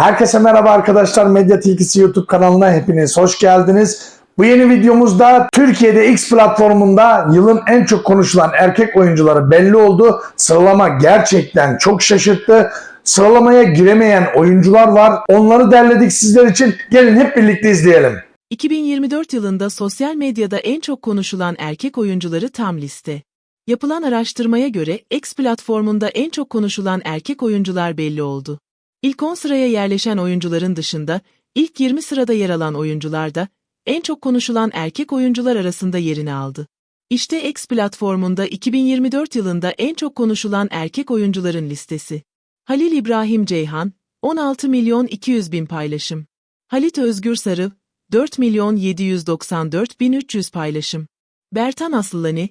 Herkese merhaba arkadaşlar. Medya Tilkisi YouTube kanalına hepiniz hoş geldiniz. Bu yeni videomuzda Türkiye'de X platformunda yılın en çok konuşulan erkek oyuncuları belli oldu. Sıralama gerçekten çok şaşırttı. Sıralamaya giremeyen oyuncular var. Onları derledik sizler için. Gelin hep birlikte izleyelim. 2024 yılında sosyal medyada en çok konuşulan erkek oyuncuları tam liste. Yapılan araştırmaya göre X platformunda en çok konuşulan erkek oyuncular belli oldu. İlk 10 sıraya yerleşen oyuncuların dışında ilk 20 sırada yer alan oyuncular da en çok konuşulan erkek oyuncular arasında yerini aldı. İşte X platformunda 2024 yılında en çok konuşulan erkek oyuncuların listesi. Halil İbrahim Ceyhan, 16 milyon 200 bin paylaşım. Halit Özgür Sarı, 4 milyon 794 bin 300 paylaşım. Bertan Aslıani,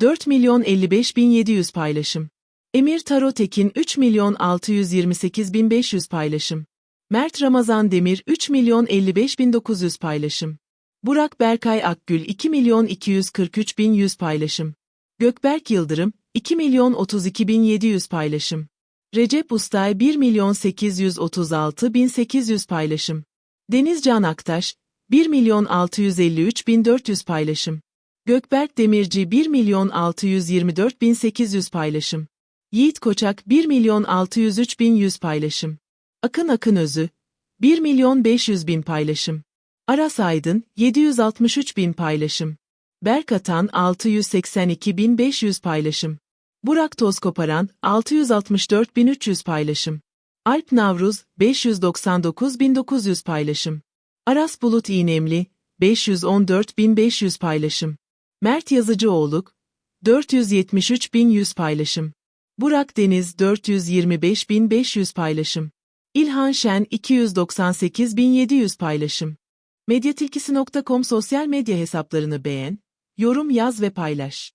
4 milyon 55 bin 700 paylaşım. Emir Tarotekin 3 milyon 628 bin 500 paylaşım. Mert Ramazan Demir 3 milyon 55 bin 900 paylaşım. Burak Berkay Akgül 2 milyon 243 bin 100 paylaşım. Gökberk Yıldırım 2 milyon 32 bin 700 paylaşım. Recep Ustay 1 milyon 836 bin 800 paylaşım. Deniz Can Aktaş 1 milyon 653 bin 400 paylaşım. Gökberk Demirci 1 milyon 624 bin 800 paylaşım. Yiğit Koçak 1 milyon 603 bin 100 paylaşım. Akın Akın Özü 1 milyon 500 bin paylaşım. Aras Aydın 763 bin paylaşım. Berk Atan 682 bin 500 paylaşım. Burak Tozkoparan 664 bin 300 paylaşım. Alp Navruz 599 bin 900 paylaşım. Aras Bulut İğnemli 514 bin 500 paylaşım. Mert Yazıcıoğluk 473 bin 100 paylaşım. Burak Deniz 425 bin 500 paylaşım. İlhan Şen 298 bin 700 paylaşım. Medyatilkisi.com sosyal medya hesaplarını beğen, yorum yaz ve paylaş.